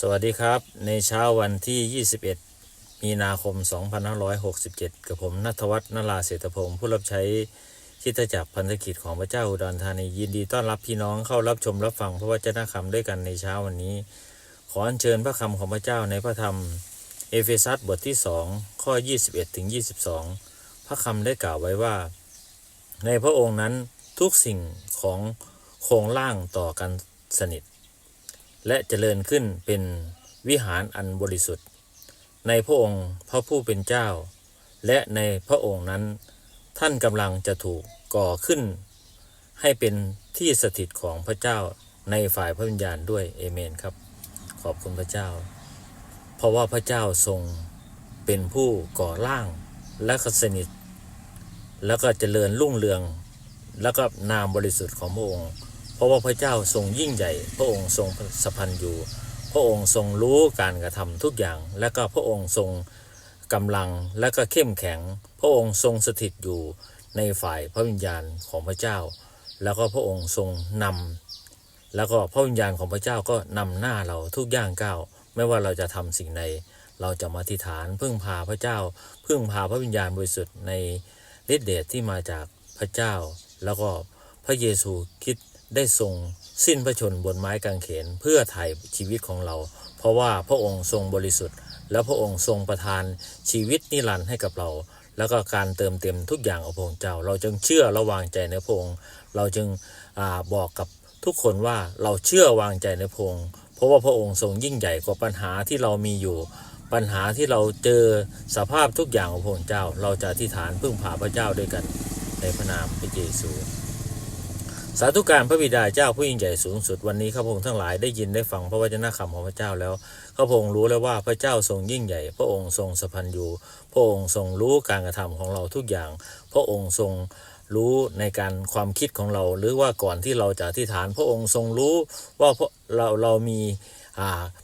สวัสดีครับ ในเช้าวันที่ 21 มีนาคม 2567 กับผมนัทวัฒน์นราเศรษฐพงศ์ผู้รับใช้คริดจักรพันธกิจของพระเจ้าอุดรธานียินดีต้อนรับพี่น้องเข้ารับชมรับฟังพระวจนะคำด้วยกันในเช้าวันนี้ ขออัญเชิญพระคำของพระเจ้าในพระธรรม เอเฟซัสบทที่2ข้อ 21ถึง22 พระคำได้กล่าวไว้ว่า ในพระองค์นั้นทุกสิ่งของโครงล่างต่อกันสนิท และเจริญขึ้นเป็นวิหารอันบริสุทธิ์ ในพระองค์พระผู้เป็นเจ้า และในพระองค์นั้น ท่านกำลังจะถูกก่อขึ้น ให้เป็นที่สถิตของพระเจ้าในฝ่ายพระวิญญาณด้วยเอเมนครับ ขอบคุณพระเจ้า เพราะว่าพระเจ้าทรงเป็นผู้ก่อร่างและก็สนิท แล้วก็เจริญรุ่งเรือง แล้วก็นามบริสุทธิ์ของพระองค์ เพราะว่าพระเจ้าทรงยิ่งใหญ่ พระองค์ทรงสัพพันอยู่ พระองค์ทรงรู้การกระทำทุกอย่าง และก็พระองค์ทรงกำลังและก็เข้มแข็ง พระองค์ทรงสถิตอยู่ในฝ่ายพระวิญญาณของพระเจ้า แล้วก็พระองค์ทรงนำแล้วก็พระวิญญาณของพระเจ้าก็นำหน้าเราทุกย่างก้าวไม่ว่าเราจะทำสิ่งใดเราจะมาธิษฐานพึ่งพาพระเจ้า พึ่งพาพระวิญญาณบริสุทธิ์ในฤทธิเดชที่มาจากพระเจ้า แล้วก็พระเยซูคริด ได้ทรงสิ้นพระชนบนไม้กางเขนเพื่อไถ่ชีวิตของเรา เพราะว่าพระองค์ทรงบริสุทธิ์ แล้วพระองค์ทรงประทานชีวิตนิรันดร์ให้กับเรา แล้วก็การเติมเต็มทุกอย่างของพระองค์เจ้า เราจึงเชื่อและวางใจในพระองค์ เราจึงอบอกกับทุกคนว่าเราเชื่อวางใจในพระองค์เพราะว่าพระองค์ทรงยิ่งใหญ่กว่าปัญหาที่เรามีอยู่ ปัญหาที่เราเจอสภาพทุกอย่างของพระองค์เจ้า เราจะอธิษฐานพึ่งพาพระเจ้าด้วยกันในพระนามพระเยซู สาธุการพระบิดาเจ้าผู้ยิ่งใหญ่สูงสุดวันนี้ข้าพงทั้งหลายได้ยินได้ฟังพระวจนะคำของพระเจ้าแล้วข้าพงรู้แล้วว่าพระเจ้าทรงยิ่งใหญ่ พระองค์ทรงสพันอยู่พระองค์ทรงรู้การกระทำของเราทุกอย่าง พระองค์ทรงรู้ในการความคิดของเรา หรือว่าก่อนที่เราจะอธิษฐาน พระองค์ทรงรู้ว่าเราเรามี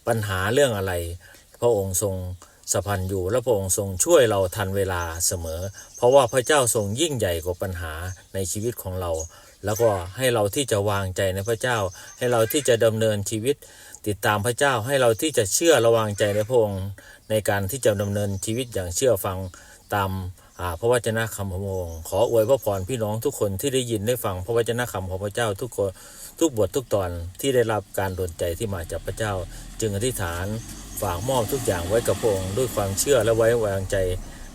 ปัญหาเรื่องอะไร พระองค์ทรงสพันอยู่และพระองค์ทรงช่วยเราทันเวลาเสมอ เพราะว่าพระเจ้าทรงยิ่งใหญ่กว่าปัญหาในชีวิตของเรา แล้วก็ให้เราที่จะวางใจในพระเจ้า ให้เราที่จะดำเนินชีวิต ติดตามพระเจ้าให้เราที่จะเชื่อระวางใจในพระองค์ในการที่จะดำเนินชีวิตอย่างเชื่อฟังตามาพระวจนะคำของพระองค์ขออวยพระพรพี่น้องทุกคนที่ได้ยินได้ฟังพระวจนะคำของพระเจ้าทุกคนทุกบททุกตอนที่ได้รับการดลใจที่มาจากพระเจ้า จึงอธิษฐานฝากมอบทุกอย่างไว้กับพระองค์ด้วยความเชื่อและไว้วางใจ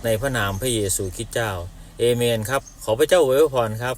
ในพระนามพระเยซูคริสต์เจ้า เอเมนครับ ขอพระเจ้าอวยพรครับ